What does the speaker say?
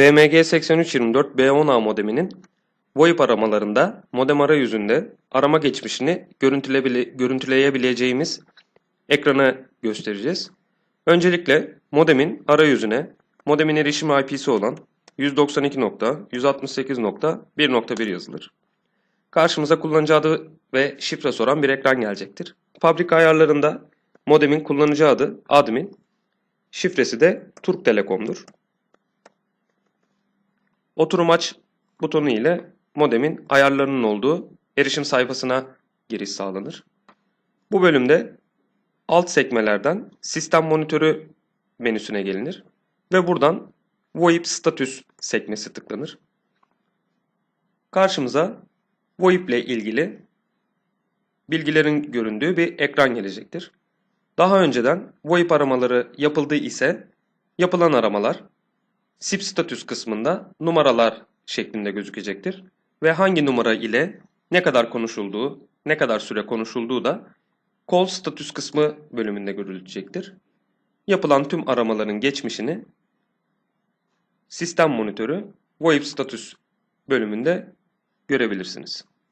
BMG 8324 B10A modeminin VoIP aramalarında modem arayüzünde arama geçmişini görüntüleyebileceğimiz ekranı göstereceğiz. Öncelikle modemin arayüzüne modemin erişim IP'si olan 192.168.1.1 yazılır. Karşımıza kullanıcı adı ve şifre soran bir ekran gelecektir. Fabrika ayarlarında modemin kullanıcı adı admin, şifresi de Türk Telekom'dur. Oturum aç butonu ile modemin ayarlarının olduğu erişim sayfasına giriş sağlanır. Bu bölümde alt sekmelerden sistem monitörü menüsüne gelinir ve buradan VoIP status sekmesi tıklanır. Karşımıza VoIP ile ilgili bilgilerin göründüğü bir ekran gelecektir. Daha önceden VoIP aramaları yapıldığı ise yapılan aramalar SIP status kısmında numaralar şeklinde gözükecektir. Ve hangi numara ile ne kadar konuşulduğu, ne kadar süre konuşulduğu da call status kısmı bölümünde görülecektir. Yapılan tüm aramaların geçmişini sistem monitörü VoIP status bölümünde görebilirsiniz.